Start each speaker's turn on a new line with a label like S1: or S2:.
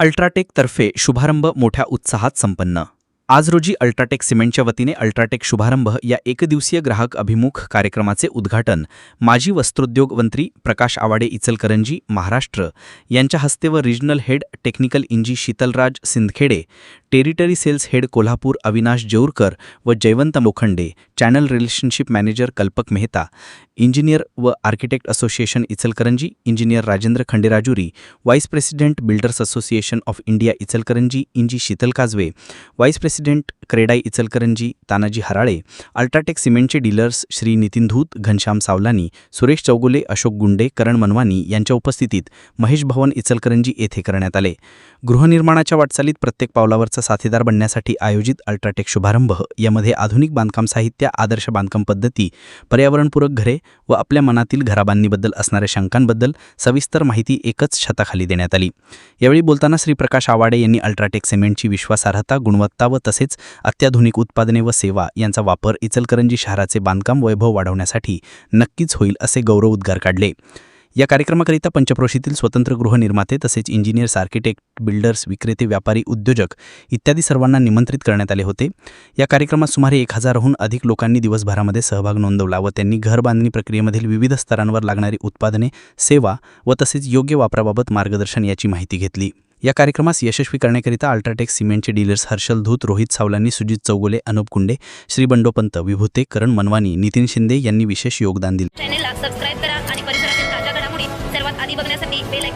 S1: UltraTech तर्फे शुभारंभ मोठ्या उत्साहात संपन्न. आज रोजी अल्ट्राटेक सिमेंटच्या वतीने अल्ट्राटेक शुभारंभ या एकदिवसीय ग्राहक अभिमुख कार्यक्रमाचे उद्घाटन माजी वस्त्रोद्योग मंत्री प्रकाश आवाडे इचलकरंजी महाराष्ट्र यांच्या हस्ते व रिजनल हेड टेक्निकल इंजी Sheetalraj Sindkhede territory sales head Kolhapur Avinash Jeurkar व Jaywant Mokhande channel relationship manager Kalpak Mehta engineer व architect association Ichalkaranji engineer Rajendra Khanderajuri vice president builders association of India Ichalkaranji Inzi Sheetal Kajwe vice president CREDAI Ichalkaranji Tanaji Harale UltraTech सिमेंटचे dealers Shri Nitin Dhoot Ghanshyam Savlani Suresh Chougule Ashok Gunde Karan Manwani यांच्या उपस्थितीत महेश भवन इचलकरंजी येथे करण्यात आले. गृहनिर्माणाच्या वाटचालीत प्रत्येक पावलावरचा साथीदार बनण्यासाठी आयोजित अल्ट्राटेक शुभारंभ यामध्ये आधुनिक बांधकाम साहित्य आदर्श बांधकाम पद्धती पर्यावरणपूरक घरे व आपल्या मनातील घराबांधणीबद्दल असणाऱ्या शंकांबद्दल सविस्तर माहिती एकच छताखाली देण्यात आली. यावेळी बोलताना श्री प्रकाश आवाडे यांनी अल्ट्राटेक सिमेंटची विश्वासार्हता गुणवत्ता व तसेच अत्याधुनिक उत्पादने व सेवा यांचा वापर इचलकरंजी शहराचे बांधकाम वैभव वाढवण्यासाठी नक्कीच होईल असे गौरव उद्गार काढले. या कार्यक्रमाकरिता पंचक्रोशीतील स्वतंत्र गृहनिर्माते तसेच इंजिनियर्स आर्किटेक्ट बिल्डर्स विक्रेते व्यापारी उद्योजक इत्यादी सर्वांना निमंत्रित करण्यात आले होते. या कार्यक्रमात सुमारे एक हजारहून अधिक लोकांनी दिवसभरामध्ये सहभाग नोंदवला व त्यांनी घर बांधणी प्रक्रियेमधील विविध स्तरांवर लागणारी उत्पादने सेवा व तसेच योग्य वापराबाबत मार्गदर्शन याची माहिती घेतली. या कार्यक्रमास यशस्वी करण्याकरिता अल्ट्राटेक सिमेंटचे डीलर्स हर्षल धूत रोहित सावलांनी सुजित चौगुले अनुप कुंडे श्री बंडोपंत विभूते करण मनवानी नितीन शिंदे यांनी विशेष योगदान दिले.
S2: चॅनेलला सबस्क्राईब करा आणि परिसरातील ताज्या घडामोडी सर्वात आधी बघण्यासाठी बेल